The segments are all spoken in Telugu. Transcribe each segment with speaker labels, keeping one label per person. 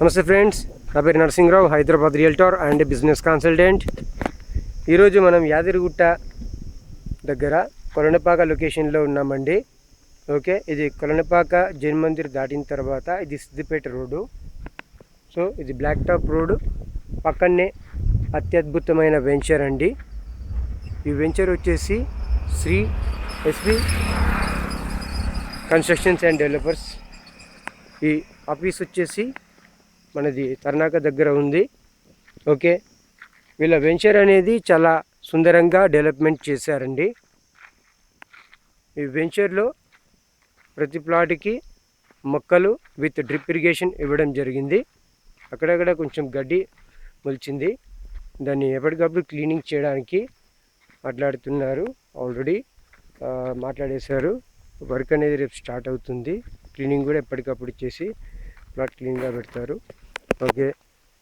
Speaker 1: నమస్తే ఫ్రెండ్స్ నా పేరు Narasimha Rao Hyderabad realtor and business consultant. ఈరోజు మనం యాదగిరిగుట్ట దగ్గర కొలనపాక లొకేషన్లో ఉన్నామండి. ఓకే ఇది కొలనపాక జైన్ మందిర్ దాటిన తర్వాత ఇది సిద్దిపేట రోడ్డు. సో ఇది బ్లాక్ టాప్ రోడ్డు. పక్కనే అత్యద్భుతమైన వెంచర్ అండి. ఈ వెంచర్ వచ్చేసి Sri SV constructions and developers. ఈ ఆఫీస్ వచ్చేసి మనది తర్నాక దగ్గర ఉంది. ఓకే. వీళ్ళ వెంచర్ అనేది చాలా సుందరంగా డెవలప్మెంట్ చేశారండి. ఈ వెంచర్లో ప్రతి ప్లాట్కి మొక్కలు విత్ డ్రిప్ ఇరిగేషన్ ఇవ్వడం జరిగింది. అక్కడక్కడ కొంచెం గడ్డి మొలిచింది. దాన్ని ఎప్పటికప్పుడు క్లీనింగ్ చేయడానికి మాట్లాడుతున్నారు. ఆల్రెడీ మాట్లాడేశారు. వర్క్ అనేది రేపు స్టార్ట్ అవుతుంది. క్లీనింగ్ కూడా ఎప్పటికప్పుడు చేసి ప్లాట్ క్లీన్గా పెడతారు. ఓకే.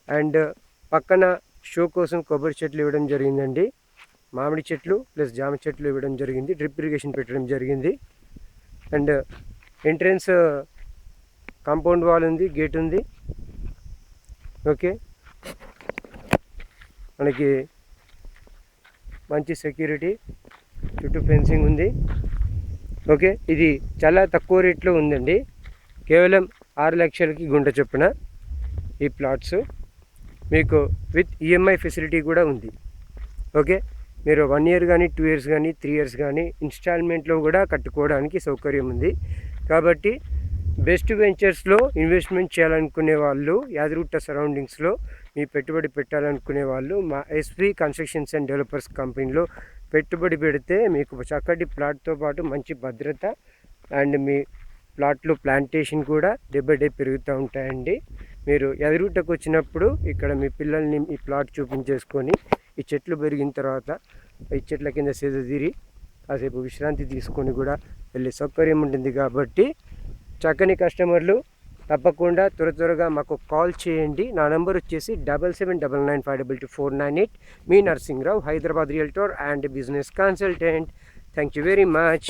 Speaker 1: అండ్ పక్కన షో కోసం కొబ్బరి చెట్లు ఇవ్వడం జరిగిందండి. మామిడి చెట్లు ప్లస్ జామ చెట్లు ఇవ్వడం జరిగింది. డ్రిప్ ఇరిగేషన్ పెట్టడం జరిగింది. అండ్ ఎంట్రన్స్ కాంపౌండ్ వాల్ ఉంది గేట్ ఉంది. ఓకే. మనకి మంచి సెక్యూరిటీ చుట్టూ ఫెన్సింగ్ ఉంది. ఓకే. ఇది చాలా తక్కువ రేట్లో ఉందండి. కేవలం ఆరు లక్షలకి గుంట చొప్పున. ఈ ప్లాట్స్ మీకు విత్ ఈఎంఐ ఫెసిలిటీ కూడా ఉంది. ఓకే? మీరు వన్ ఇయర్ కానీ టూ ఇయర్స్ కానీ త్రీ ఇయర్స్ కానీ ఇన్స్టాల్మెంట్లో కూడా కట్టుకోవడానికి సౌకర్యం ఉంది. కాబట్టి బెస్ట్ వెంచర్స్లో ఇన్వెస్ట్మెంట్ చేయాలనుకునే వాళ్ళు యాదగుట్ట సరౌండింగ్స్లో మీ పెట్టుబడి పెట్టాలనుకునే వాళ్ళు మా ఎస్వి కన్స్ట్రక్షన్స్ అండ్ డెవలపర్స్ కంపెనీలో పెట్టుబడి పెడితే మీకు చక్కటి ప్లాట్తో పాటు మంచి భద్రత అండ్ మీ ప్లాట్లు ప్లాంటేషన్ కూడా డే బై డే పెరుగుతూ ఉంటాయండి. మీరు ఎదురుటకు వచ్చినప్పుడు ఇక్కడ మీ పిల్లల్ని ఈ ప్లాట్ చూపించేసుకొని ఈ చెట్లు పెరిగిన తర్వాత ఈ చెట్ల కింద సేదతీరి కాసేపు విశ్రాంతి తీసుకొని కూడా వెళ్ళే సౌకర్యం ఉంటుంది కాబట్టి చక్కని కస్టమర్లు తప్పకుండా త్వర త్వరగా మాకు కాల్ చేయండి. నా నెంబర్ వచ్చేసి double seven double nine five double two four nine eight me Narasimharao Hyderabad realtor and business consultant. Thank you very much.